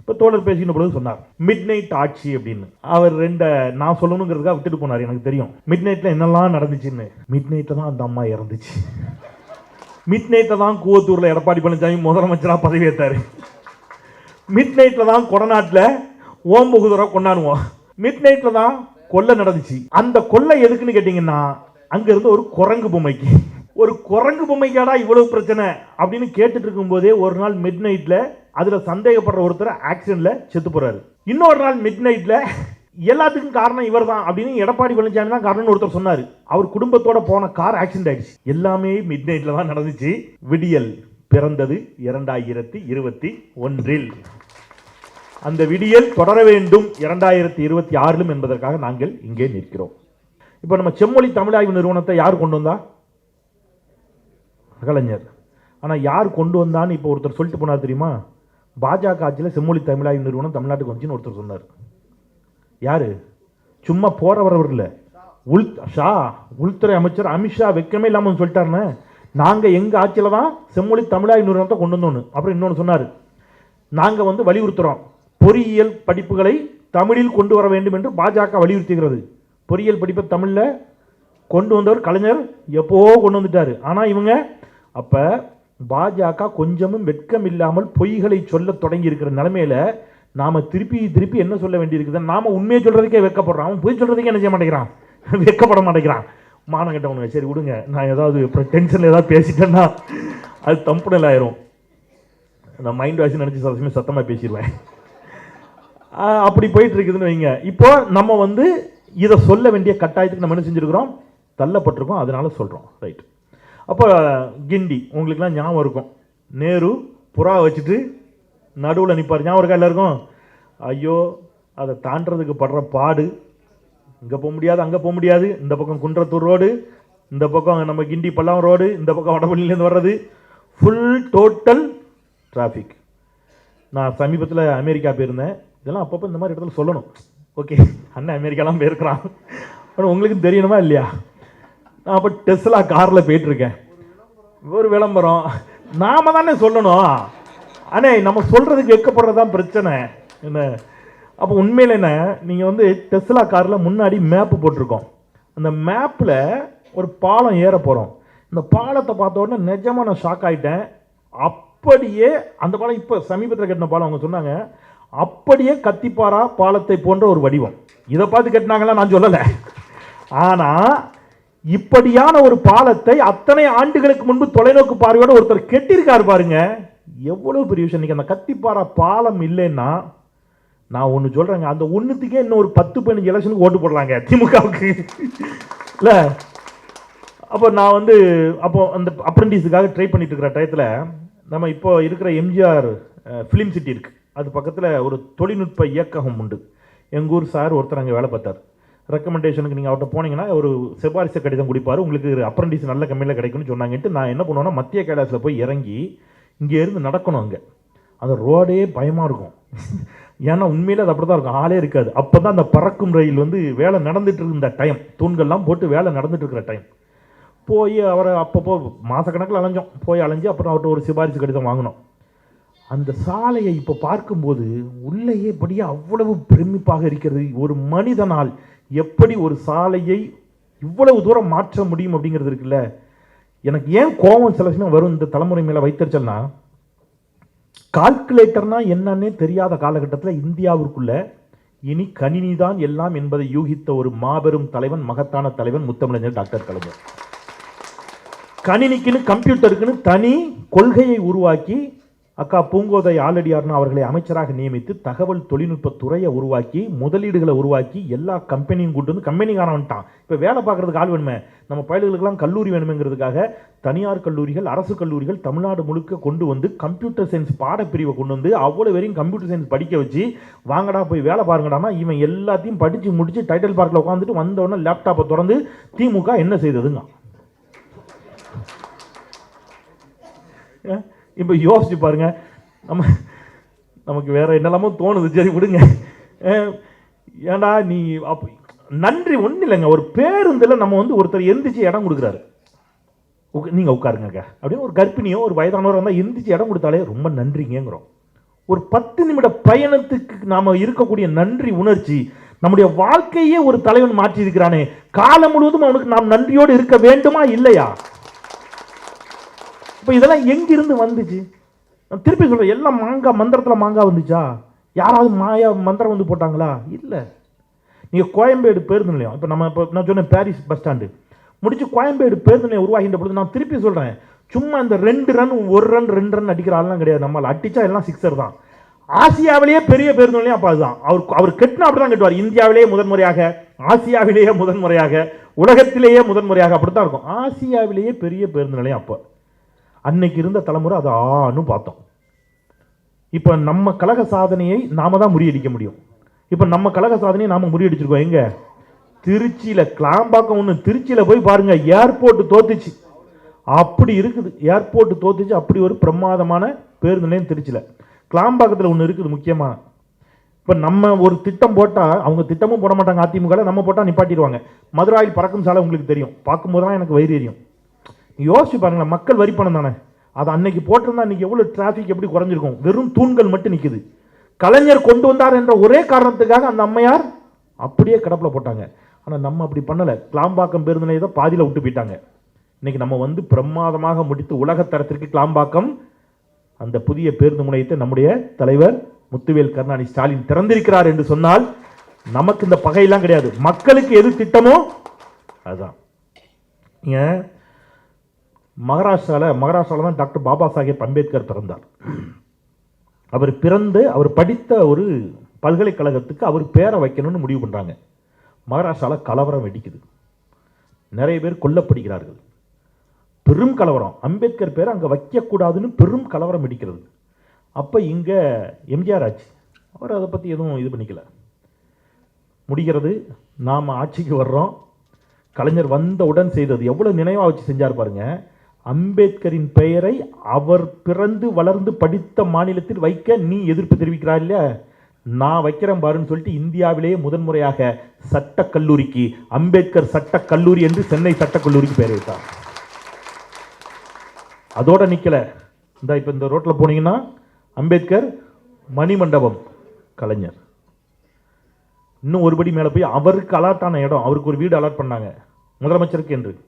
இப்போ தோழர் பேசின பொழுது சொன்னார் மிட் நைட் ஆட்சி அப்படின்னு. அவர் ரெண்ட நான் சொல்லணுங்கிறதுக்காக விட்டுட்டு போனார் எனக்கு தெரியும். மிட் நைட்டில் என்னெல்லாம் நடந்துச்சுன்னு? மிட் நைட்டில் தான் அந்த அம்மா இறந்துச்சு. மிட் நைட்டில் தான் கூவத்தூரில் எடப்பாடி பழனிசாமி முதலமைச்சராக பதவியேற்றார் மிட் நைட்டில் தான் கொடநாட்டில் ஓம்புகுதுறை கொண்டாடுவோம். மிட் நைட்டில் தான் கொள்ளை நடந்துச்சு. அந்த கொள்ளை எதுக்குன்னு கேட்டிங்கன்னா அங்கேருந்து ஒரு குரங்கு பொம்மைக்கு. ஒரு குரங்கு பொம்மைக்காடா இவ்வளவு பிரச்சனை? அப்படின்னு கேட்டுட்டு இருக்கும்போதே ஒரு நாள் மிட் நைட்டில் அதில் சந்தேகப்படுற ஒருத்தர் ஆக்சிடெண்ட்டில் செத்து போகிறாரு இன்னொரு நாள் மிட் நைட்டில் எல்லாத்துக்கும் காரணம் இவர் தான் அப்படின்னு எடப்பாடி பழனிசாமி தான் காரணம்னு ஒருத்தர் சொன்னார். அவர் குடும்பத்தோட போன கார் ஆக்சிடென்ட் ஆயிடுச்சு. எல்லாமே மிட் நைட்டில் தான் நடந்துச்சு. விடியல் பிறந்தது இரண்டாயிரத்தி இருபத்தி ஒன்றில். அந்த விடியல் தொடர வேண்டும் இரண்டாயிரத்தி இருபத்தி ஆறிலும் என்பதற்காக நாங்கள் இங்கே நிற்கிறோம். இப்போ நம்ம செம்மொழி தமிழாய்வு நிறுவனத்தை யார் கொண்டு வந்தா? கலைஞர். ஆனால் யார் கொண்டு வந்தான்னு இப்போ ஒருத்தர் சொல்லிட்டு போனார் தெரியுமா? பாஜக ஆட்சியில் செம்மொழி தமிழாய்வு நிறுவனம் தமிழ்நாட்டுக்கு வந்துச்சுன்னு ஒருத்தர் சொன்னார். யார்? சும்மா போகிற வரவர் இல்லை. உள் ஷா உள்துறை அமைச்சர் அமித்ஷா வெக்கமே இல்லாமல் சொல்லிட்டாருன்னு. நாங்கள் எங்கள் ஆட்சியில் தான் செம்மொழி தமிழாய்வு நிறுவனத்தை கொண்டு வந்தோன்னு அப்புறம் இன்னொன்று சொன்னார். நாங்கள் வந்து வலியுறுத்துகிறோம் பொறியியல் படிப்புகளை தமிழில் கொண்டு வர வேண்டும் என்று பாஜக வலியுறுத்துகிறது பொறியியல் படிப்பை தமிழில் கொண்டு வந்தவர் கலைஞர் எப்போ கொண்டு வந்துட்டார். ஆனால் இவங்க அப்போ பாஜக கொஞ்சமும் வெட்கம் இல்லாமல் பொய்களை சொல்ல தொடங்கி இருக்கிற நிலைமையில நாம திருப்பி திருப்பி என்ன சொல்ல வேண்டியிருக்குது நாம உண்மையை சொல்றதுக்கே வெக்கப்படுறான் அவன் பொய் சொல்றதுக்கே என்ன செய்ய மாட்டேங்கிறான்? வெக்கப்பட மாட்டேங்கிறான். மானம் கட்டவனுங்க சரி விடுங்க. நான் ஏதாவது இப்போ டென்ஷனில் ஏதாவது பேசிட்டேன்னா அது தம்புடல் ஆயிரும். நான் மைண்ட் வாஷ் நினச்சி சதவீதம் சத்தமாக பேசிடுவேன் அப்படி போயிட்டு இருக்குதுன்னு வைங்க. இப்போ நம்ம வந்து இதை சொல்ல வேண்டிய கட்டாயத்துக்கு நம்ம என்ன செஞ்சுருக்குறோம்? தள்ளப்பட்டிருக்கோம். அதனால சொல்கிறோம் ரைட் அப்போ கிண்டி உங்களுக்குலாம் ஞாபகம் இருக்கும். நேரு புறா வச்சுட்டு நடுவில் நிற்பார் ஞாபகம் இருக்கா எல்லாருக்கும்? ஐயோ அதை தாண்டறதுக்கு படுற பாடு. இங்கே போக முடியாது அங்கே போக முடியாது. இந்த பக்கம் குன்றத்தூர் ரோடு இந்த பக்கம் நம்ம கிண்டி பல்லாவரம் ரோடு இந்த பக்கம் வடபள்ளியிலேருந்து வர்றது. ஃபுல் டோட்டல் டிராஃபிக் நான் சமீபத்தில் அமெரிக்கா போயிருந்தேன். இதெல்லாம் அப்பப்போ இந்த மாதிரி இடத்துல சொல்லணும். ஓகே அண்ணன் அமெரிக்காலாம் போயிருக்கிறான். ஆனால் உங்களுக்கு தெரியணுமா இல்லையா? நான் அப்போ டெஸ்லா காரில் போயிட்டுருக்கேன். ஒரு விளம்பரம். நாம தானே சொல்லணும். அண்ணே நம்ம சொல்கிறதுக்கு வைக்கப்படுறது தான் பிரச்சனை. என்ன? அப்போ உண்மையில் என்ன? நீங்கள் வந்து டெஸ்லா காரில் முன்னாடி மேப்பு போட்டிருக்கோம். அந்த மேப்பில் ஒரு பாலம் ஏற போகிறோம் இந்த பாலத்தை பார்த்த உடனே நிஜமாக நான் ஷாக் ஆகிட்டேன் அப்படியே அந்த பாலம் இப்போ சமீபத்தில் கட்டின பாலம் அவங்க சொன்னாங்க. அப்படியே கத்திப்பாரா பாலத்தை போன்ற ஒரு வடிவம். இதை பார்த்து கட்டினாங்களா நான் சொல்லலை. ஆனால் இப்படியான ஒரு பாலத்தை அத்தனை ஆண்டுகளுக்கு முன்பு தொலைநோக்கு பார்வையோட ஒருத்தர் கெட்டியிருக்காரு பாருங்க. எவ்வளவு பெரிய விஷயம். இன்னைக்கு அந்த கத்திப்பாரா பாலம் இல்லைன்னா நான் ஒன்று சொல்கிறேங்க அந்த ஒன்றுத்துக்கே இன்னும் ஒரு பத்து பதினஞ்சு எலெக்ஷனுக்கு ஓட்டு போடலாங்க திமுகவுக்கு. இல்லை? அப்போ நான் வந்து அப்போ அந்த அப்ரெண்டிஸுக்காக ட்ரை பண்ணிட்டு இருக்கிற டயத்தில் நம்ம இப்போ இருக்கிற எம்ஜிஆர் ஃபிலிம் சிட்டி இருக்குது அது பக்கத்தில் ஒரு தொழில்நுட்ப இயக்ககம் உண்டு. எங்கள் ஊர் சார் ஒருத்தர் அங்கே வேலை பார்த்தார். ரெக்கமெண்டேஷனுக்கு நீங்கள் அவர்கிட்ட போனீங்கன்னா ஒரு சிபாரிசு கடிதம் கொடுப்பார். உங்களுக்கு அப்ரெண்டிஸ் நல்ல கம்பெனியில் கிடைக்கும்னு சொன்னாங்கன்ட்டு நான் என்ன பண்ணுவேன்னா மத்திய கைலாசில் போய் இறங்கி இங்கே இருந்து நடக்கணும் அங்கே. அந்த ரோடே பயமாக இருக்கும். ஏன்னா உண்மையிலே அது அப்படி தான் இருக்கும். ஆளே இருக்காது. அப்போ தான் அந்த பறக்கும் ரயில் வந்து வேலை நடந்துட்டு இருந்த டைம் தூண்கள்லாம் போட்டு வேலை நடந்துட்டு இருக்கிற டைம் போய் அவரை அப்பப்போ மாதக்கணக்கில் அலைஞ்சோம். போய் அலைஞ்சு அப்புறம் அவர்கிட்ட ஒரு சிபாரிசு கடிதம் வாங்கினோம். அந்த சாலையை இப்போ பார்க்கும்போது உள்ளேயே படியே அவ்வளவு பிரமிப்பாக இருக்கிறது. ஒரு மனிதனால் எப்படி ஒரு சாலையை இவ்வளவு தூரம் மாற்ற முடியும் அப்படிங்கிறது இருக்குல்ல? எனக்கு ஏன் கோபம் சில சமயம் வரும் இந்த தலைமுறை மேலே வைத்தறிச்சல்னா கால்குலேட்டர்னா என்னன்னே தெரியாத காலகட்டத்தில் இந்தியாவிற்குள்ள இனி கணினி தான் எல்லாம் என்பதை யூகித்த ஒரு மாபெரும் தலைவன் மகத்தான தலைவன் முத்தமிழஞ்சர் டாக்டர் கலைஞர். கணினிக்குன்னு கம்ப்யூட்டருக்குன்னு தனி கொள்கையை உருவாக்கி அக்கா பூங்கோதை ஆலடியார்னு அவர்களை அமைச்சராக நியமித்து தகவல் தொழில்நுட்ப துறையை உருவாக்கி முதலீடுகளை உருவாக்கி எல்லா கம்பெனியும் கூட்டு வந்து கம்பெனிக்கான வந்துட்டான். இப்போ வேலை பார்க்கறதுக்கு ஆள் வேணுமே. நம்ம பயல்களுக்கெல்லாம் கல்லூரி வேணுமேங்கிறதுக்காக தனியார் கல்லூரிகள் அரசு கல்லூரிகள் தமிழ்நாடு முழுக்க கொண்டு வந்து கம்ப்யூட்டர் சயின்ஸ் பாடப்பிரிவை கொண்டு வந்து அவ்வளோ வரையும் கம்ப்யூட்டர் சயின்ஸ் படிக்க வச்சு வாங்கடா போய் வேலை பாருங்கடானா இவன் எல்லாத்தையும் படித்து முடித்து டைட்டில் பார்க்கில் உட்காந்துட்டு வந்தவொடனே லேப்டாப்பை திறந்து திமுக என்ன செய்ததுங்க? இப்போ யோசிச்சு பாருங்க. நம்ம நமக்கு வேற என்னெல்லாமோ தோணுது. சரி விடுங்க. ஏண்டா நீ அப்ப நன்றி ஒன்றும் இல்லைங்க. ஒரு பேருந்தில் நம்ம வந்து ஒருத்தர் எந்திரிச்சு இடம் கொடுக்குறாரு. நீங்கள் நீங்க அப்படின்னு அப்படியே ஒரு கர்ப்பிணியோ ஒரு வயதானவரோ வந்தால் எந்திரிச்சு இடம் கொடுத்தாலே ரொம்ப நன்றிங்கிறோம் ஒரு பத்து நிமிட பயணத்துக்கு நாம் இருக்கக்கூடிய நன்றி உணர்ச்சி நம்முடைய வாழ்க்கையே ஒரு தலைவன் மாற்றி இருக்கிறானே காலம் முழுவதும் அவனுக்கு நாம் நன்றியோடு இருக்க வேண்டுமா? இல்லையா? இப்போ இதெல்லாம் எங்கிருந்து வந்துச்சு? நான் திருப்பி சொல்கிறேன் எல்லாம் மாங்காய் மந்திரத்தில் மாங்காய் வந்துச்சா? யாராவது மாயா மந்திரம் வந்து போட்டாங்களா? இல்லை. நீங்கள் கோயம்பேடு பேருந்து நிலையம் இப்போ நம்ம இப்போ நான் சொன்னேன் பாரிஸ் பஸ் ஸ்டாண்டு முடிச்சு கோயம்பேடு பேருந்து நிலையம் உருவாகின்ற பொழுது நான் திருப்பி சொல்கிறேன் சும்மா இந்த ரெண்டு ரன் ஒரு ரன் ரெண்டு ரன் அடிக்கிற ஆள்லாம் கிடையாது நம்மளால் அடித்தா எல்லாம் சிக்ஸர் தான். ஆசியாவிலேயே பெரிய பேருந்து நிலையம் அப்போ அதுதான். அவர் அவர் கெட்டினா அப்படி தான் கட்டுவார். இந்தியாவிலேயே முதன்முறையாக ஆசியாவிலேயே முதன்முறையாக உலகத்திலேயே முதன்முறையாக அப்படி தான் இருக்கும். ஆசியாவிலேயே பெரிய பேருந்து நிலையம் அப்போ. அன்னைக்கு இருந்த தலைமுறை அதை ஆன்னு பார்த்தோம். இப்போ நம்ம கழக சாதனையை நாம தான் முறியடிக்க முடியும். இப்போ நம்ம கழக சாதனையை நாம் முறியடிச்சிருக்கோம். எங்கே? திருச்சியில் கிளாம்பாக்கம் ஒன்று திருச்சியில் போய் பாருங்கள் ஏர்போர்ட் தோத்துச்சு. அப்படி இருக்குது. ஏர்போர்ட் தோத்துச்சு அப்படி ஒரு பிரமாதமான பேருந்து நிலையம் திருச்சியில். கிளாம்பாக்கத்தில் ஒன்று இருக்குது முக்கியமாக இப்போ நம்ம ஒரு திட்டம் போட்டால் அவங்க திட்டமும் போட மாட்டாங்க அதிமுக நம்ம போட்டால் நிப்பாட்டிடுவாங்க. மதுராயில் பறக்கும் சாலை உங்களுக்கு தெரியும். பார்க்கும்போது தான் எனக்கு வயிறு எரியும். யோசிச்சு பாருங்களேன் மக்கள் வரி பணம் தானே? அது அன்னைக்கு போட்டிருந்தா இன்னைக்கு எவ்வளோ டிராஃபிக் எப்படி குறைஞ்சிருக்கும்? வெறும் தூண்கள் மட்டும் நிற்குது கலைஞர் கொண்டு வந்தார் என்ற ஒரே காரணத்துக்காக அந்த அம்மையார் அப்படியே கிடப்பில் போட்டாங்க. ஆனால் நம்ம அப்படி பண்ணலை. கிளாம்பாக்கம் பேருந்து நிலையத்தை பாதியில் விட்டு போயிட்டாங்க. இன்னைக்கு நம்ம வந்து பிரமாதமாக முடித்து உலகத்தரத்திற்கு கிளாம்பாக்கம் அந்த புதிய பேருந்து முனையத்தை நம்முடைய தலைவர் முத்துவேல் கருணாநிதி ஸ்டாலின் திறந்திருக்கிறார் என்று சொன்னால் நமக்கு இந்த பகையெல்லாம் கிடையாது. மக்களுக்கு எது திட்டமோ அதுதான். ஏன்? மகாராஷ்டிராவில் மகாராஷ்டிராவில் தான் டாக்டர் பாபா சாஹேப் அம்பேத்கர் பிறந்தார். அவர் பிறந்து அவர் படித்த ஒரு பல்கலைக்கழகத்துக்கு அவர் பேரை வைக்கணும்னு முடிவு பண்ணுறாங்க மகாராஷ்டிராவில் கலவரம் வெடிக்குது. நிறைய பேர் கொல்லப்படுகிறார்கள். பெரும் கலவரம். அம்பேத்கர் பேர் அங்கே வைக்கக்கூடாதுன்னு பெரும் கலவரம் வெடிக்கிறது. அப்போ இங்கே எம்ஜிஆர் ஆச்சு. அவர் அதை பற்றி எதுவும் இது பண்ணிக்கல. முடிகிறது. நாம் ஆட்சிக்கு வர்றோம். கலைஞர் வந்தவுடன் செய்தது. எவ்வளோ நினைவாக வச்சு செஞ்சார் பாருங்கள் அம்பேத்கரின் பெயரை அவர் பிறந்து வளர்ந்து படித்த மாநிலத்தில் வைக்க நீ எதிர்ப்பு தெரிவிக்கிறாய் இல்லையா? நான் வைக்கிறேன் பாருன்னு சொல்லிட்டு இந்தியாவிலேயே முதன்முறையாக சட்டக் கல்லூரிக்கு அம்பேத்கர் சட்டக் கல்லூரி என்று சென்னை சட்டக்கல்லூரிக்கு பெயர் வைத்தார். அதோட நிக்கல. இந்த இப்போ இந்த ரோட்டில் போனீங்கன்னா அம்பேத்கர் மணிமண்டபம் கலைஞர். இன்னும் ஒருபடி மேலே போய் அவருக்கு அலாட்டான இடம் அவருக்கு ஒரு வீடு அலாட் பண்ணாங்க. முதலமைச்சருக்கு என்று.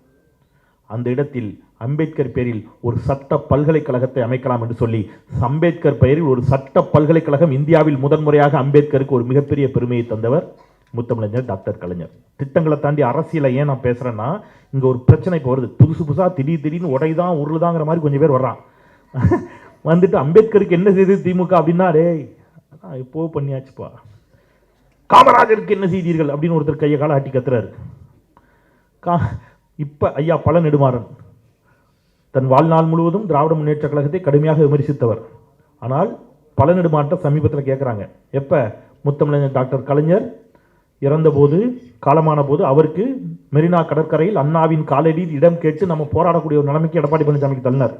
அந்த இடத்தில் அம்பேத்கர் பேரில் ஒரு சட்ட பல்கலைக்கழகத்தை அமைக்கலாம் என்று சொல்லி அம்பேத்கர் பெயரில் ஒரு சட்ட பல்கலைக்கழகம் இந்தியாவில் முதன்முறையாக அம்பேத்கருக்கு ஒரு மிகப்பெரிய பெருமையை தந்தவர் முத்தமிழஞ்சர் டாக்டர் கலைஞர். திட்டங்களை தாண்டி அரசியலை ஏன் நான் பேசுகிறேன்னா இங்கே ஒரு பிரச்சனை இப்போ வருது. புதுசு புதுசாக திடீர் திடீர்னு உடைதான் உருளுதாங்கிற மாதிரி கொஞ்சம் பேர் வர்றான். வந்துட்டு அம்பேத்கருக்கு என்ன செய்தது திமுக அப்படின்னா டேய் இப்போ பண்ணியாச்சுப்பா? காமராஜருக்கு என்ன செய்தீர்கள்? அப்படின்னு ஒருத்தர் கையை காலாட்டி கத்துறாரு. கா இப்போ ஐயா பல நெடுமாறன் தன் வாழ்நாள் முழுவதும் திராவிட முன்னேற்ற கழகத்தை கடுமையாக விமர்சித்தவர். ஆனால் பல நெடுமாற்ற சமீபத்தில் கேட்குறாங்க எப்போ? முத்தமிழர் டாக்டர் கலைஞர் இறந்தபோது காலமான போது அவருக்கு மெரினா கடற்கரையில் அண்ணாவின் காலடியில் இடம் கேட்டு நம்ம போராடக்கூடிய ஒரு நிலைமைக்கு எடப்பாடி பழனிசாமிக்கு தள்ளினார்.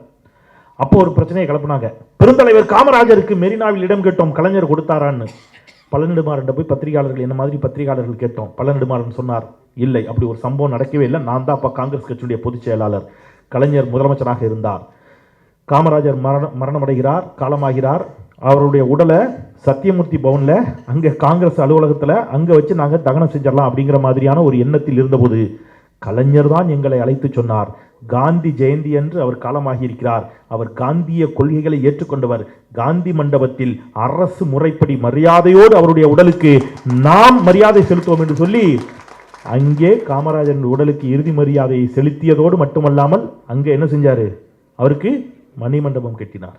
அப்போ ஒரு பிரச்சனையை கிளப்புனாங்க. பெருந்தலைவர் காமராஜருக்கு மெரினாவில் இடம் கேட்டோம் கலைஞர் கொடுத்தாரான்னு. பழநெடுமாறன் போய் பத்திரிகையாளர்கள் என்ன மாதிரி பத்திரிகையாளர்கள் கேட்டோம் பழநெடுமாறன் சொன்னார். இல்லை. அப்படி ஒரு சம்பவம் நடக்கவே இல்லை. நான் தான் அப்போ காங்கிரஸ் கட்சியுடைய பொதுச் செயலாளர் கலைஞர் முதலமைச்சராக இருந்தார். காமராஜர் மரண மரணமடைகிறார் காலமாகிறார். அவருடைய உடலை சத்தியமூர்த்தி பவனில் அங்கே காங்கிரஸ் அலுவலகத்தில் அங்கே வச்சு நாங்கள் தகனம் செஞ்சிடலாம் அப்படிங்கிற மாதிரியான ஒரு எண்ணத்தில் இருந்தபோது கலைஞர் தான் எங்களை அழைத்து சொன்னார். காந்தி ஜெயந்தி என்று அவர் காலமாகி இருக்கிறார் அவர் காந்திய கொள்கைகளை ஏற்றுக்கொண்டவர். காந்தி மண்டபத்தில் அரசு முறைப்படி மரியாதையோடு அவருடைய உடலுக்கு நாம் மரியாதை செலுத்துவோம் என்று சொல்லி அங்கே காமராஜன் உடலுக்கு இறுதி மரியாதையை செலுத்தியதோடு மட்டுமல்லாமல் அங்கே என்ன செஞ்சாரு? அவருக்கு மணிமண்டபம் கட்டினார்.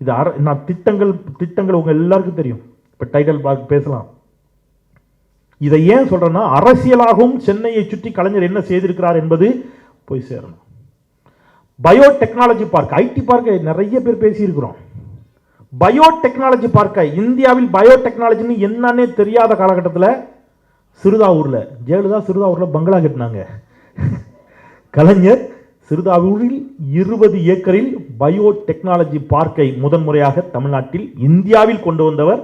இது அர நான் திட்டங்கள் திட்டங்கள் உங்கள் எல்லாருக்கும் தெரியும். இப்போ டைட்டில் பார்க்க பேசலாம். இதை ஏன் சொல்றேன்னா அரசியலாகவும் சென்னையை சுற்றி கலைஞர் என்ன செய்திருக்கிறார் என்பது போய் சேரணும். பயோடெக்னாலஜி பார்க் ஐடி பார்க்கை நிறைய பேர் பேசியிருக்கிறோம். பயோடெக்னாலஜி பார்க்கை இந்தியாவில் பயோடெக்னாலஜின்னு என்னன்னே தெரியாத காலகட்டத்தில் சிறுதாவூரில் ஜெயலலிதா சிறுதாவூரில் பங்களா கட்டினாங்க. கலைஞர் சிறுதாவூரில் இருபது ஏக்கரில் பயோடெக்னாலஜி பார்க்கை முதன்முறையாக தமிழ்நாட்டில் இந்தியாவில் கொண்டு வந்தவர்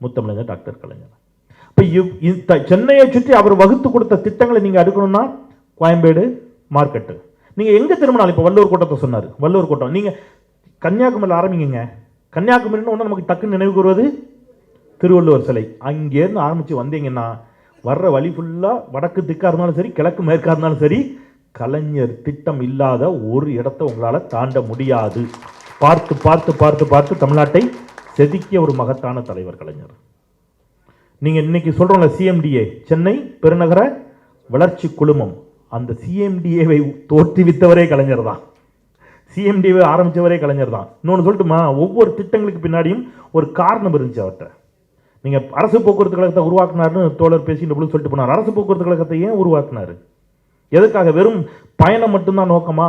முத்தமிழர் டாக்டர் கலைஞர். இப்போ இவ் இந்த சென்னையை சுற்றி அவர் வகுத்து கொடுத்த திட்டங்களை நீங்கள் எடுக்கணும்னா கோயம்பேடு மார்க்கெட்டு. நீங்கள் எங்கே திரும்பினாலும் இப்போ வள்ளுவர் கோட்டத்தை சொன்னார். வள்ளுவர் கோட்டம். நீங்கள் கன்னியாகுமரியில் ஆரம்பிங்க கன்னியாகுமரின்னு ஒன்று நமக்கு டக்குன்னு நினைவு கூறுவது திருவள்ளுவர் சிலை. அங்கேருந்து ஆரம்பித்து வந்தீங்கன்னா வர்ற வழி ஃபுல்லாக வடக்கு திக்காக இருந்தாலும் சரி கிழக்கு மேற்காக இருந்தாலும் சரி கலைஞர் திட்டம் இல்லாத ஒரு இடத்த உங்களால் தாண்ட முடியாது. பார்த்து பார்த்து பார்த்து பார்த்து தமிழ்நாட்டை செதுக்கிய ஒரு மகத்தான தலைவர் கலைஞர். நீங்கள் இன்னைக்கு சொல்கிறோம்ல சிஎம்டிஏ சென்னை பெருநகர வளர்ச்சி குழுமம். அந்த சிஎம்டிஏவை தோற்றுவித்தவரே கலைஞர் தான். சிஎம்டிஏவை ஆரம்பித்தவரே கலைஞர் தான். இன்னொன்று சொல்லட்டுமா? ஒவ்வொரு திட்டங்களுக்கு பின்னாடியும் ஒரு காரணம் இருந்துச்சு அவர்கிட்ட. நீங்கள் அரசு போக்குவரத்து கழகத்தை உருவாக்குனாருன்னு தோழர் பேசிட்டு பொழுது சொல்லிட்டு போனார். அரசு போக்குவரத்து கழகத்தை ஏன் உருவாக்குனாரு? எதுக்காக? வெறும் பயணம் மட்டும்தான் நோக்கமா?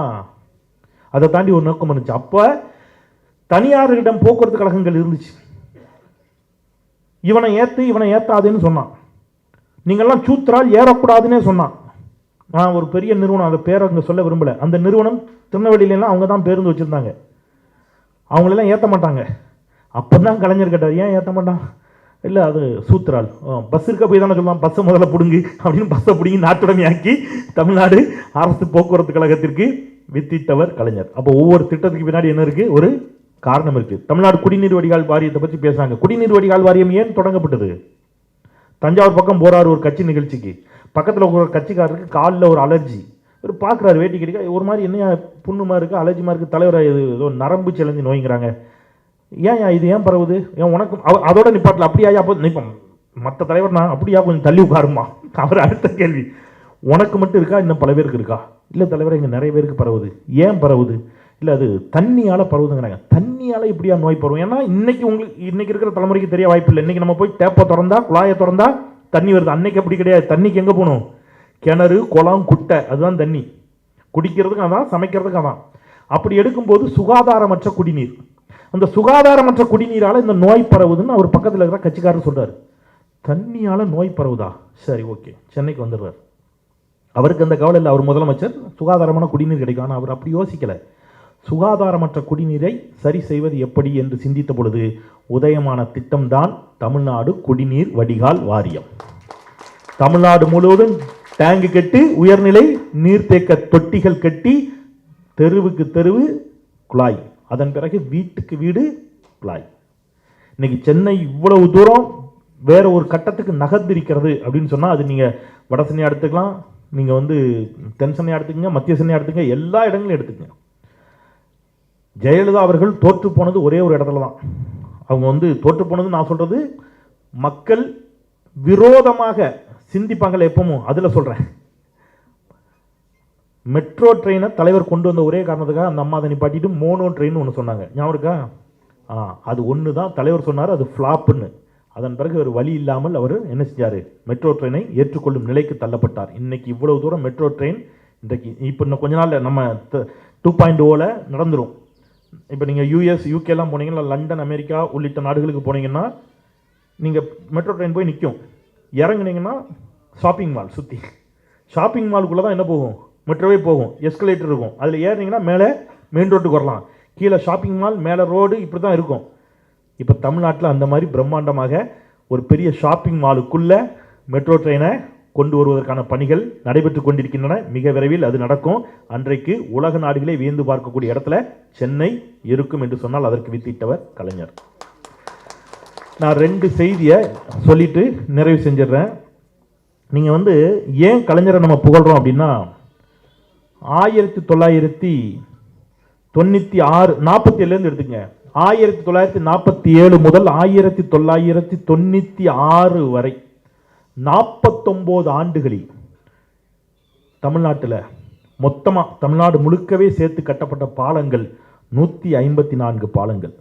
அதை தாண்டி ஒரு நோக்கம் இருந்துச்சு. அப்போ தனியாரிடம் போக்குவரத்து கழகங்கள் இருந்துச்சு. இவனை ஏற்று இவனை ஏற்றாதுன்னு சொன்னான். நீங்கள்லாம் சூத்திரால் ஏறக்கூடாதுன்னே சொன்னான். நான் ஒரு பெரிய நிறுவனம் அந்த பேரை அங்கே சொல்ல விரும்பல. அந்த நிறுவனம் திருநெல்வேலியிலாம் அவங்க தான் பேருந்து வச்சுருந்தாங்க. அவங்களெல்லாம் ஏற்ற மாட்டாங்க. அப்போ தான் கலைஞர் கேட்டார் ஏன் ஏற்ற மாட்டான்? இல்லை அது சூத்திரால் பஸ் இருக்க போய் தானே சொல்லுவான். பஸ்ஸை முதல்ல பிடுங்கு. அப்படின்னு பஸ்ஸை பிடுங்கி நாட்டுடமையாக்கி தமிழ்நாடு அரசு போக்குவரத்து கழகத்திற்கு வித்திட்டவர் கலைஞர். அப்போ ஒவ்வொரு திட்டத்துக்கு பின்னாடி என்ன இருக்குது ஒரு காரணம் இருக்குது தமிழ்நாடு குடிநீர் வடிகால் வாரியத்தை பற்றி பேசுகிறாங்க குடிநீர் வடிகால் வாரியம் ஏன் தொடங்கப்பட்டது? தஞ்சாவூர் பக்கம் போகிறார் ஒரு கட்சி நிகழ்ச்சிக்கு. பக்கத்தில் ஒரு கட்சிக்காரருக்கு காலில் ஒரு அலர்ஜி. ஒரு பார்க்குறாரு வேட்டி கிடைக்க. ஒரு மாதிரி என்ன புண்ணுமா இருக்குது அலர்ஜிமா இருக்குது தலைவர் இது ஏதோ நரம்பு செலஞ்சு நோய்ங்கிறாங்க. ஏன் இது ஏன் பரவுது? ஏன் உனக்கு அவ- அதோட நிப்பாட்டில். அப்படியா அப்போ நிற்போம் மற்ற தலைவர்னா அப்படியா கொஞ்சம் தள்ளி உட்காருமா அவர் அடுத்த கேள்வி. உனக்கு மட்டும் இருக்கா? இன்னும் பல பேருக்கு இருக்கா? இல்லை தலைவர் இங்கே நிறைய பேருக்கு பரவுது. ஏன் பரவுது? இல்லை அது தண்ணியால் பரவுதுங்கிறாங்க. தண்ணியால் இப்படியா நோய் பரவும்? ஏன்னா இன்றைக்கி உங்களுக்கு இன்றைக்கி இருக்கிற தலைமுறைக்கு தெரிய வாய்ப்பு இல்லை. இன்றைக்கி நம்ம போய் டேப்பை திறந்தா குழாயை திறந்தா தண்ணி வருது. அன்னைக்கு அப்படி கிடையாது. தண்ணிக்கு எங்கே போகணும்? கிணறு குளம் குட்டை அதுதான் தண்ணி. குடிக்கிறதுக்கு அதான் சமைக்கிறதுக்கு அதான். அப்படி எடுக்கும்போது சுகாதாரமற்ற குடிநீர். அந்த சுகாதாரமற்ற குடிநீரால் இந்த நோய் பரவுதுன்னு அவர் பக்கத்தில் இருக்கிற கட்சிக்காரர் சொல்கிறார் தண்ணியால் நோய் பரவுதா? சரி ஓகே. சென்னைக்கு வந்துடுறார். அவருக்கு அந்த கவலை இல்லை. அவர் முதலமைச்சர் சுகாதாரமான குடிநீர் கிடைக்கும். ஆனால் அவர் அப்படி யோசிக்கலை. சுகாதாரமற்ற குடிநீரை சரி செய்வது எப்படி என்று சிந்தித்த பொழுது உதயமான திட்டம்தான் தமிழ்நாடு குடிநீர் வடிகால் வாரியம். தமிழ்நாடு முழுவதும் டேங்கு கட்டி உயர்நிலை நீர்த்தேக்க தொட்டிகள் கட்டி தெருவுக்கு தெருவு குழாய். அதன் பிறகு வீட்டுக்கு வீடு குழாய். இன்னைக்கு சென்னை இவ்வளவு தூரம் வேற ஒரு கட்டத்துக்கு நகர்ந்திருக்கிறது அப்படின்னு சொன்னால் அது நீங்கள் வட எடுத்துக்கலாம் நீங்கள் வந்து தென் சென்னையாக எடுத்துக்கங்க மத்திய சென்னையாக எடுத்துக்கங்க எல்லா இடங்களையும் எடுத்துக்கங்க. ஜெயலலிதா அவர்கள் தோற்று போனது ஒரே ஒரு இடத்துல தான். அவங்க வந்து தோற்று போனது நான் சொல்கிறது மக்கள் விரோதமாக சிந்திப்பாங்கல்ல எப்பவும் அதில் சொல்கிறேன் மெட்ரோ ட்ரெயினை தலைவர் கொண்டு வந்த ஒரே காரணத்துக்காக அந்த அம்மா அதை நிப்பாட்டிட்டு மோனோ ட்ரெயின் ஒன்று சொன்னாங்க. ஞாபகம் இருக்கா? ஆ அது ஒன்று தான் தலைவர் சொன்னார் அது ஃப்ளாப்புன்னு அதன் பிறகு ஒரு வழி இல்லாமல் அவர் என்ன செஞ்சார்? மெட்ரோ ட்ரெயினை ஏற்றுக்கொள்ளும் நிலைக்கு தள்ளப்பட்டார். இன்றைக்கி இவ்வளவு தூரம் மெட்ரோ ட்ரெயின் இன்றைக்கு இப்போ இன்னும் கொஞ்ச நாளில் நம்ம டூ பாயிண்ட் ஓவில் நடந்துடும் இப்போ நீங்கள் யூஎஸ் யூகேலாம் போனீங்கன்னா லண்டன் அமெரிக்கா உள்ளிட்ட நாடுகளுக்கு போனீங்கன்னா நீங்கள் மெட்ரோ ட்ரெயின் போய் நிற்கும் இறங்குனீங்கன்னா ஷாப்பிங் மால் சுற்றி ஷாப்பிங் மாலுக்குள்ளே தான் என்ன போகும்? மெட்ரோவே போகும். எஸ்கலேட்டர் இருக்கும். அதில் ஏறினீங்கன்னா மேலே மெயின் ரோட்டுக்கு வரலாம். கீழே ஷாப்பிங் மால் மேலே ரோடு இப்படி தான் இருக்கும். இப்போ தமிழ்நாட்டில் அந்த மாதிரி பிரம்மாண்டமாக ஒரு பெரிய ஷாப்பிங் மாலுக்குள்ளே மெட்ரோ ட்ரெயினை கொண்டு வருவதற்கான பணிகள் நடைபெற்று கொண்டிருக்கின்றன. மிக விரைவில் அது நடக்கும். அன்றைக்கு உலக நாடுகளே வியந்து பார்க்கக்கூடிய இடத்துல சென்னை இருக்கும் என்று சொன்னால் அதற்கு வித்திட்டவர் கலைஞர். நான் ரெண்டு செய்தியை சொல்லிட்டு நிறைவு செஞ்சிடுறேன். நீங்கள் வந்து ஏன் கலைஞரை நம்ம புகழ்கிறோம் அப்படின்னா ஆயிரத்தி தொள்ளாயிரத்தி தொண்ணூற்றி ஆறு நாற்பத்தி ஏழுலேருந்து எடுத்துங்க ஆயிரத்தி தொள்ளாயிரத்தி நாற்பத்தி ஏழு முதல் ஆயிரத்தி தொள்ளாயிரத்தி தொண்ணூற்றி ஆறு வரை நாற்பத்தொம்போது ஆண்டுகளில் தமிழ்நாட்டில் மொத்தமாக தமிழ்நாடு முழுக்கவே சேர்த்து கட்டப்பட்ட பாலங்கள் நூற்றி ஐம்பத்தி நான்கு பாலங்கள்.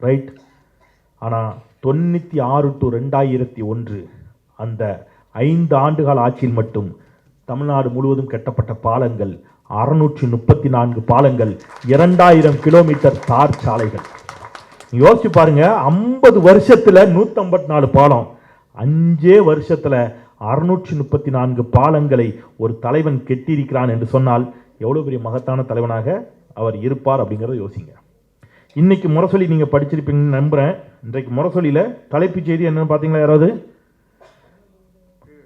ரைட் ஆனால் தொண்ணூற்றி ஆறு டு ரெண்டாயிரத்தி ஒன்று அந்த ஐந்து ஆண்டுகால ஆட்சியில் மட்டும் தமிழ்நாடு முழுவதும் கட்டப்பட்ட பாலங்கள் அறுநூற்றி முப்பத்தி நான்கு பாலங்கள் இரண்டாயிரம் கிலோமீட்டர் தார் சாலைகள். யோசிச்சு பாருங்க ஐம்பது வருஷத்தில் நூற்றம்பத்தி நாலு பாலம். அஞ்சே வருஷத்தில் அறுநூற்றி முப்பத்தி நான்கு பாலங்களை ஒரு தலைவன் கெட்டியிருக்கிறான் என்று சொன்னால் எவ்வளோ பெரிய மகத்தான தலைவனாக அவர் இருப்பார் அப்படிங்கிறத யோசிங்க. இன்னைக்கு முரசொலி நீங்கள் படிச்சிருப்பீங்கன்னு நம்புகிறேன் இன்றைக்கு முரசொலியில் தலைப்புச் செய்தி என்னென்னு பார்த்தீங்களா யாராவது?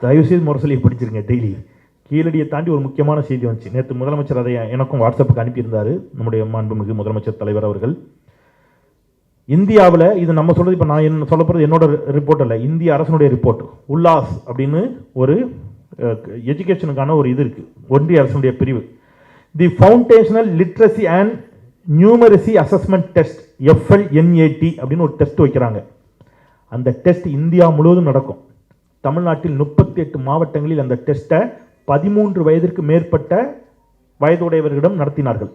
தயவுசெய்து முரசொலியை படிச்சிருங்க டெய்லி. கீழடியை தாண்டி ஒரு முக்கியமான செய்தி வந்துச்சு. நேற்று முதலமைச்சர் அதை எனக்கும் வாட்ஸ்அப்புக்கு அனுப்பியிருந்தாரு. நம்முடைய மாண்புமிகு முதலமைச்சர் தலைவர் அவர்கள். இந்தியாவில் இது நம்ம சொல்கிறது இப்போ நான் என்ன சொல்ல போகிறது என்னோட ரிப்போர்ட் இல்லை இந்திய அரசனுடைய ரிப்போர்ட் உல்லாஸ் அப்படின்னு ஒரு எஜுகேஷனுக்கான ஒரு இது இருக்குது ஒன்றிய அரசனுடைய பிரிவு. The foundational literacy and numeracy assessment test FLNAT அப்படின்னு ஒரு டெஸ்ட் வைக்கிறாங்க. அந்த டெஸ்ட் இந்தியா முழுவதும் நடக்கும். தமிழ்நாட்டில் முப்பத்தி எட்டு மாவட்டங்களில் அந்த டெஸ்ட்டை பதிமூன்று வயதிற்கு மேற்பட்ட வயதுடையவர்களிடம் நடத்தினார்கள்.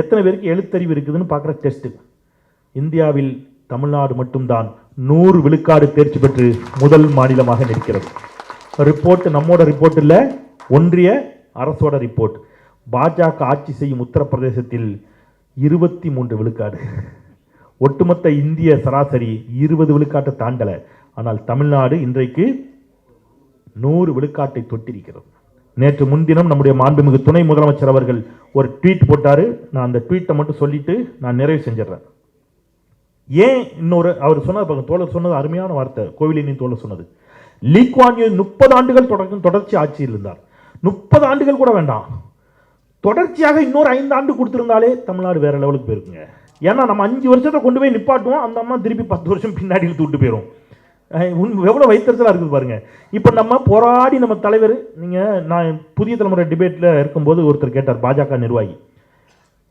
எத்தனை பேருக்கு எழுத்தறிவு இருக்குதுன்னு பார்க்குற டெஸ்ட்டு இந்தியாவில் தமிழ்நாடு மட்டும்தான் நூறு விழுக்காடு தேர்ச்சி பெற்று முதல் மாநிலமாக நிற்கிறது. ரிப்போர்ட் நம்மோட ரிப்போர்ட் இல்லை ஒன்றிய அரசோட ரிப்போர்ட் பாஜக ஆட்சி செய்யும் உத்தரப்பிரதேசத்தில் இருபத்தி மூன்று விழுக்காடு. ஒட்டுமொத்த இந்திய சராசரி இருபது விழுக்காட்டை தாண்டல. ஆனால் தமிழ்நாடு இன்றைக்கு நூறு விழுக்காட்டை தொட்டிருக்கிறது நேற்று முன்தினம் நம்முடைய மாண்புமிகு துணை முதலமைச்சர் அவர்கள் ஒரு ட்வீட் போட்டார். நான் அந்த ட்வீட்டை மட்டும் சொல்லிட்டு நான் நிறைவு செஞ்சிடறேன். ஏன் இன்னொரு அவர் சொன்னது தோழர் சொன்னது அருமையான வார்த்தை கோவிலினின் தோழர் சொன்னது. லீக்வான்யூ முப்பது ஆண்டுகள் தொடர்ந்து தொடர்ச்சி ஆட்சியில் இருந்தார். முப்பது ஆண்டுகள் கூட வேண்டாம். தொடர்ச்சியாக இன்னொரு ஐந்து ஆண்டு கொடுத்துருந்தாலே தமிழ்நாடு வேற லெவலுக்கு போயிருக்குங்க. ஏன்னா நம்ம அஞ்சு வருஷத்தை கொண்டு போய் நிப்பாட்டுவோம் அந்த அம்மா திருப்பி பத்து வருஷம் பின்னாடி இழுத்து விட்டு போயிடும் உன் எவ்வளோ வைத்தறிச்சலாக இருக்குது பாருங்கள் இப்போ நம்ம போராடி நம்ம தலைவர் நீங்கள் நான் புதிய தலைமுறை டிபேட்டில் இருக்கும்போது ஒருத்தர் கேட்டார் பாஜக நிர்வாகி.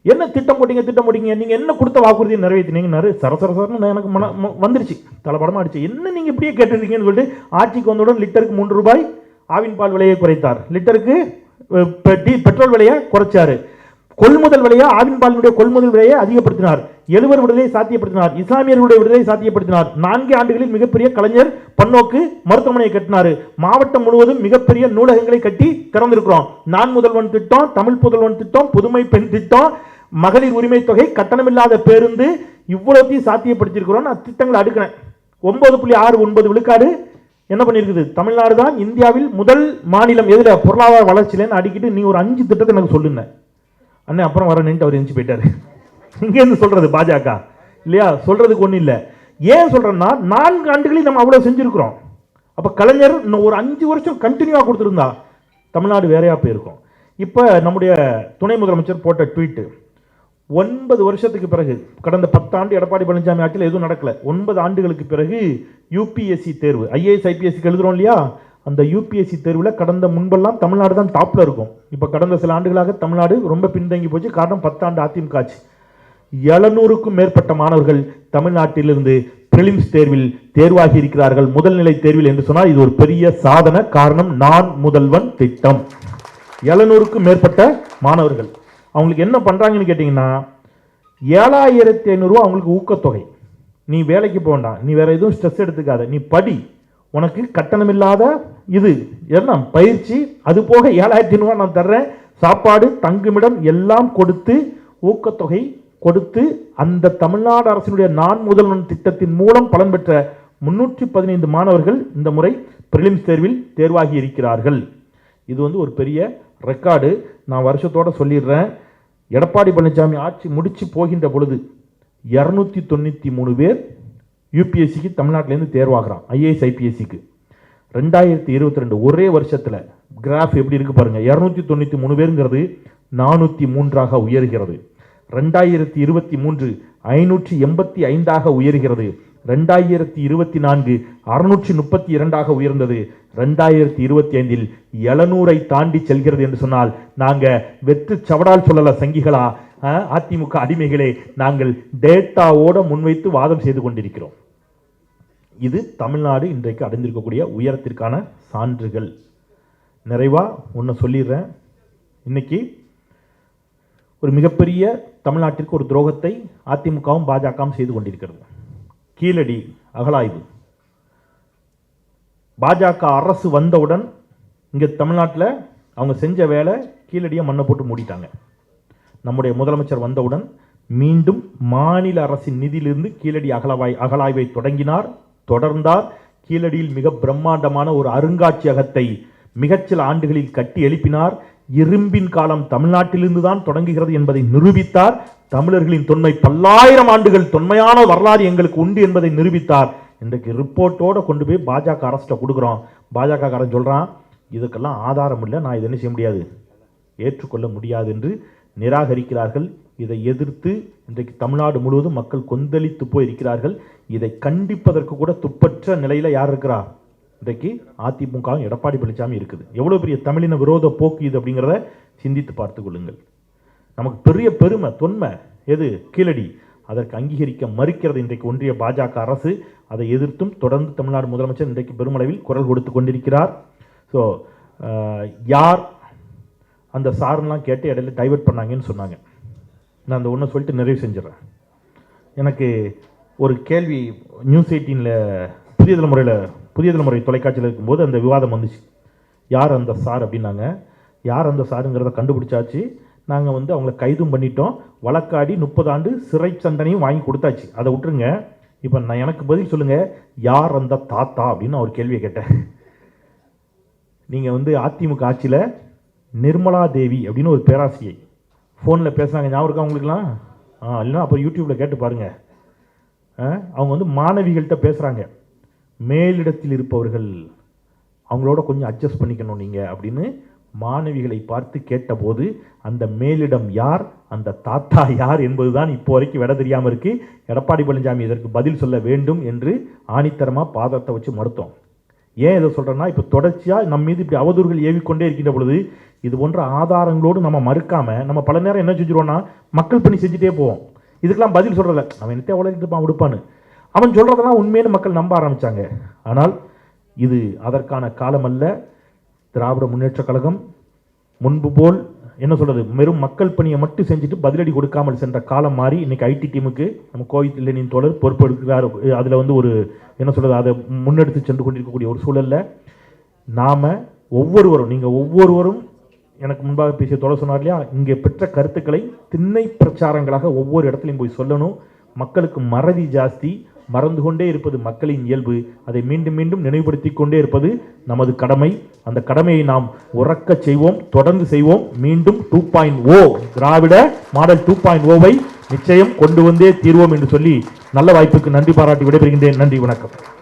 என்ன திட்டம் போட்டீங்க திட்டம் போட்டிங்க நீங்கள் என்ன கொடுத்த வாக்குறுதியை நிறைவேற்றினீங்கன்னாரு சரசரசரன்னு எனக்கு மன வந்துருச்சு. தலைப்படமாக அடிச்சு. என்ன நீங்கள் இப்படியே கேட்டுருக்கீங்கன்னு சொல்லிட்டு ஆட்சிக்கு வந்தவுடன் லிட்டருக்கு மூன்று ரூபாய் ஆவின் பால் விலையை குறைத்தார். லிட்டருக்கு பெ- டீ பெட்ரோல் விலையை குறைச்சாரு. கொள்முதல் விலையை ஆவின் பாலினுடைய கொள்முதல் விலையை அதிகப்படுத்தினார். எழுவர் விடுதலை சாத்தியப்படுத்தினார். இஸ்லாமியர்களுடைய விடுதலை சாத்தியப்படுத்தினார். நான்கு ஆண்டுகளில் மிகப்பெரிய கலைஞர் பன்னோக்கு மருத்துவமனையை கட்டினார். மாவட்டம் முழுவதும் மிகப்பெரிய நூலகங்களை கட்டி திறந்திருக்கிறோம். நான் முதல்வன் திட்டம் தமிழ் புதல்வன் திட்டம் புதுமை பெண் திட்டம் மகளிர் உரிமை தொகை கட்டணமில்லாத பேருந்து இவ்வளோத்தையும் சாத்தியப்படுத்தியிருக்கிறோம் நான் திட்டங்களை அடுக்கினேன் ஒன்பது புள்ளி ஆறு ஒன்பது விழுக்காடு என்ன பண்ணியிருக்குது? தமிழ்நாடு தான் இந்தியாவில் முதல் மாநிலம் எதில் பொருளாதார வளர்ச்சியிலன்னு அடிக்கிட்டு நீ ஒரு அஞ்சு திட்டத்தை எனக்கு சொல்லுங்க. அண்ணே அப்புறம் வர நின்று அவர் எந்திச்சு போயிட்டார். இங்கேருந்து சொல்கிறது பாஜக. இல்லையா? சொல்கிறதுக்கு ஒன்றும் இல்லை. ஏன் சொல்கிறேன்னா நான்கு ஆண்டுகளையும் நம்ம அவ்வளோ செஞ்சிருக்கிறோம். அப்போ கலைஞர் இன்னும் ஒரு அஞ்சு வருஷம் கண்டினியூவாக கொடுத்துருந்தா தமிழ்நாடு வேறையாக போயிருக்கும். இப்போ நம்முடைய துணை முதலமைச்சர் போட்ட ட்வீட்டு ஒன்பது வருஷத்துக்கு பிறகு கடந்த பத்தாண்டு எடப்பாடி பழனிசாமி ஆட்சியில் எதுவும் நடக்கலை. ஒன்பது ஆண்டுகளுக்கு பிறகு யூபிஎஸ்சி தேர்வு ஐஏஎஸ் ஐபிஎஸ்சிக்கு எழுதுகிறோம் இல்லையா? அந்த யூபிஎஸ்சி தேர்வில் கடந்த முன்பெல்லாம் தமிழ்நாடு தான் டாப்பில் இருக்கும். இப்போ கடந்த சில ஆண்டுகளாக தமிழ்நாடு ரொம்ப பின்தங்கி போச்சு. காரணம் பத்தாண்டு அதிமுக ஆட்சி. எழுநூறுக்கும் மேற்பட்ட மாணவர்கள் தமிழ்நாட்டிலிருந்து பிரிலிம்ஸ் தேர்வில் தேர்வாகி இருக்கிறார்கள். முதல்நிலை தேர்வில் என்று சொன்னால் இது ஒரு பெரிய சாதனை. காரணம் நான் முதல்வன் திட்டம். எழுநூறுக்கும் மேற்பட்ட மாணவர்கள். அவங்களுக்கு என்ன பண்ணுறாங்கன்னு கேட்டிங்கன்னா ஏழாயிரத்தி ஐநூறுரூவா அவங்களுக்கு ஊக்கத்தொகை. நீ வேலைக்கு போகண்டா நீ வேறு எதுவும் ஸ்ட்ரெஸ் எடுத்துக்காத. நீ படி. உனக்கு கட்டணமில்லாத இது. என்ன பயிற்சி. அது போக ஏழாயிரத்தி ஐநூறுரூவா நான் தர்றேன். சாப்பாடு தங்குமிடம் எல்லாம் கொடுத்து ஊக்கத்தொகை கொடுத்து அந்த தமிழ்நாடு அரசினுடைய நான் முதல்வன் திட்டத்தின் மூலம் பலன் பெற்ற முன்னூற்றி பதினைந்து மாணவர்கள் இந்த முறை பிரிலிம்ஸ் தேர்வில் தேர்வாகி இருக்கிறார்கள். இது வந்து ஒரு பெரிய ரெக்கார்டு. நான் வருஷத்தோடு சொல்லிடுறேன். எடப்பாடி பழனிசாமி ஆட்சி முடித்து போகின்ற பொழுது இரநூத்தி தொண்ணூற்றி மூணு பேர் யூபிஎஸ்சிக்கு தமிழ்நாட்டிலேருந்து தேர்வாகிறான். ஐஏஎஸ் ஐபிஎஸ்சிக்கு ரெண்டாயிரத்தி இருபத்தி ரெண்டு ஒரே வருஷத்தில் கிராஃப் எப்படி இருக்குது பாருங்க. இரநூத்தி தொண்ணூற்றி மூணு பேருங்கிறது நானூற்றி மூன்றாக உயர்கிறது. ரெண்டாயிரத்தி இருபத்தி மூன்று ஐநூற்றி எண்பத்தி ஐந்தாக உயர்கிறது. ரெண்டாயிரத்தி இருபத்தி நான்கு அறுநூற்றி முப்பத்தி இரண்டாக உயர்ந்தது. ரெண்டாயிரத்தி இருபத்தி ஐந்தில் எழுநூறை தாண்டி செல்கிறது என்று சொன்னால் நாங்கள் வெற்று சவடால் சொல்லல சங்கிகளா? அதிமுக அடிமைகளே நாங்கள் டேட்டாவோட முன்வைத்து வாதம் செய்து கொண்டிருக்கிறோம். இது தமிழ்நாடு இன்றைக்கு அடைந்திருக்கக்கூடிய உயரத்திற்கான சான்றுகள். நிறைவாக ஒன்று சொல்லிடுறேன். இன்னைக்கு ஒரு மிகப்பெரிய தமிழ்நாட்டிற்கு ஒரு துரோகத்தை அதிமுகவும் பாஜகவும் செய்து கொண்டிருக்கிறது. கீழடி அகலாய்வு. பாஜக அரசு வந்தவுடன் இங்கே தமிழ்நாட்டில் அவங்க செஞ்ச வேலை கீழடியை மண்ணை போட்டு மூடிட்டாங்க. நம்முடைய முதலமைச்சர் வந்தவுடன் மீண்டும் மாநில அரசின் நிதியிலிருந்து கீழடி அகலவாய் அகலாய்வை தொடங்கினார். தொடர்ந்தார் கீழடியில் மிக பிரம்மாண்டமான ஒரு அருங்காட்சியகத்தை மிகச்சில ஆண்டுகளில் கட்டி எழுப்பினார். இரும்பின் காலம் தமிழ்நாட்டிலிருந்து தான் தொடங்குகிறது என்பதை நிரூபித்தார். தமிழர்களின் தொன்மை பல்லாயிரம் ஆண்டுகள் தொன்மையான வரலாறு எங்களுக்கு உண்டு என்பதை நிரூபித்தார். இன்றைக்கு ரிப்போர்ட்டோட கொண்டு போய் பாஜக அரசிட்ட கொடுக்குறோம். பாஜக காரன் சொல்கிறான் இதுக்கெல்லாம் ஆதாரம் இல்லை நான் இதை என்ன செய்ய முடியாது? ஏற்றுக்கொள்ள முடியாது என்று நிராகரிக்கிறார்கள். இதை எதிர்த்து இன்றைக்கு தமிழ்நாடு முழுவதும் மக்கள் கொந்தளித்து போய் இருக்கிறார்கள் இதை கண்டிப்பதற்கு கூட துப்பற்ற நிலையில் யார் இருக்கிறா? இன்றைக்கு அதிமுகவும் எடப்பாடி பழனிசாமி இருக்குது. எவ்வளோ பெரிய தமிழின விரோத போக்கு இது அப்படிங்கிறத சிந்தித்து பார்த்து கொள்ளுங்கள். நமக்கு பெரிய பெருமை தொன்மை எது? கீழடி. அதற்கு அங்கீகரிக்க மறுக்கிறது இன்றைக்கு ஒன்றிய பாஜக அரசு. அதை எதிர்த்தும் தொடர்ந்து தமிழ்நாடு முதலமைச்சர் இன்றைக்கு பெருமளவில் குரல் கொடுத்து கொண்டிருக்கிறார். ஸோ யார் அந்த சார்லாம் கேட்டு இடையில டைவர்ட் பண்ணாங்கன்னு சொன்னாங்க. நான் அந்த ஒன்று சொல்லிட்டு நிறைவு செஞ்சிடறேன். எனக்கு ஒரு கேள்வி நியூஸ் எயிட்டீனில் புதிய தலைமுறையில் புதிய தலைமுறை தொலைக்காட்சியில் இருக்கும்போது அந்த விவாதம் வந்துச்சு. யார் அந்த சார் அப்படின்னாங்க. யார் அந்த சாருங்கிறத கண்டுபிடிச்சாச்சு. நாங்கள் வந்து அவங்கள கைதும் பண்ணிட்டோம். வழக்காடி முப்பது ஆண்டு சிறை தண்டனையும் வாங்கி கொடுத்தாச்சு. அதை விட்டுருங்க. இப்போ நான் எனக்கு பதில் சொல்லுங்கள் யார் அந்த தாத்தா அப்படின்னு அவர் ஒரு கேள்வியை கேட்டேன். நீங்கள் வந்து அதிமுக ஆட்சியில் நிர்மலா தேவி அப்படின்னு ஒரு பேராசிரியை. ஃபோனில் பேசுனாங்க. ஞாபகம் இருக்கா அவங்களுக்குலாம் ஆ இல்லைன்னா அப்போ யூடியூப்பில் கேட்டு பாருங்கள் அவங்க வந்து மாணவிகள்கிட்ட பேசுகிறாங்க மேலிடத்தில் இருப்பவர்கள் அவங்களோட கொஞ்சம் அட்ஜஸ்ட் பண்ணிக்கணும் நீங்கள் அப்படின்னு மாணவிகளை பார்த்து கேட்டபோது அந்த மேலிடம் யார் அந்த தாத்தா யார் என்பதுதான் இப்போ வரைக்கும் விட தெரியாமல் இருக்குது எடப்பாடி பழனிசாமி இதற்கு பதில் சொல்ல வேண்டும் என்று ஆணித்தரமாக பாதத்தை வச்சு மறுத்தோம். ஏன் இதை சொல்கிறேன்னா இப்போ தொடர்ச்சியாக நம்ம மீது இப்படி அவதூறுகள் ஏவிக்கொண்டே இருக்கின்ற பொழுது இது போன்ற ஆதாரங்களோடு நம்ம மறுக்காமல் நம்ம பல நேரம் என்ன செஞ்சிருவோம்னா மக்கள் பணி செஞ்சுட்டே போவோம். இதுக்கெல்லாம் பதில் சொல்கிறல அவன் என்னத்தையே உலகிட்டு இருப்பான் விடுப்பான்னு அவன் சொல்கிறதெல்லாம் உண்மையான மக்கள் நம்ப ஆரம்பித்தாங்க ஆனால் இது அதற்கான காலமல்ல திராவிட முன்னேற்றக் கழகம் முன்பு போல் என்ன சொல்கிறது வெறும் மக்கள் பணியை மட்டும் செஞ்சுட்டு பதிலடி கொடுக்காமல் சென்ற காலம் மாறி இன்றைக்கி ஐடி டீமுக்கு நம்ம கோவிட் இல்லைனின் தோழர் பொறுப்பெடுக்கிறார் அதில் வந்து ஒரு என்ன சொல்கிறது அதை முன்னெடுத்து சென்று கொண்டிருக்கக்கூடிய ஒரு சூழல்ல நாம் ஒவ்வொருவரும் நீங்கள் ஒவ்வொருவரும் எனக்கு முன்பாக பேசிய தொடர் சொன்னார் இல்லையா? இங்கே பெற்ற கருத்துக்களை திண்ணை பிரச்சாரங்களாக ஒவ்வொரு இடத்துலையும் போய் சொல்லணும். மக்களுக்கு மறதி ஜாஸ்தி. மறந்து கொண்டே இருப்பது மக்களின் இயல்பு. அதை மீண்டும் மீண்டும் நினைவுபடுத்தி கொண்டே இருப்பது நமது கடமை. அந்த கடமையை நாம் உறக்க செய்வோம் தொடர்ந்து செய்வோம். மீண்டும் two point O Dravida model two point ஓவை நிச்சயம் கொண்டு வந்தே தீர்வோம் என்று சொல்லி நல்ல வாய்ப்புக்கு நன்றி பாராட்டி விடைபெறுகின்றேன். நன்றி வணக்கம்.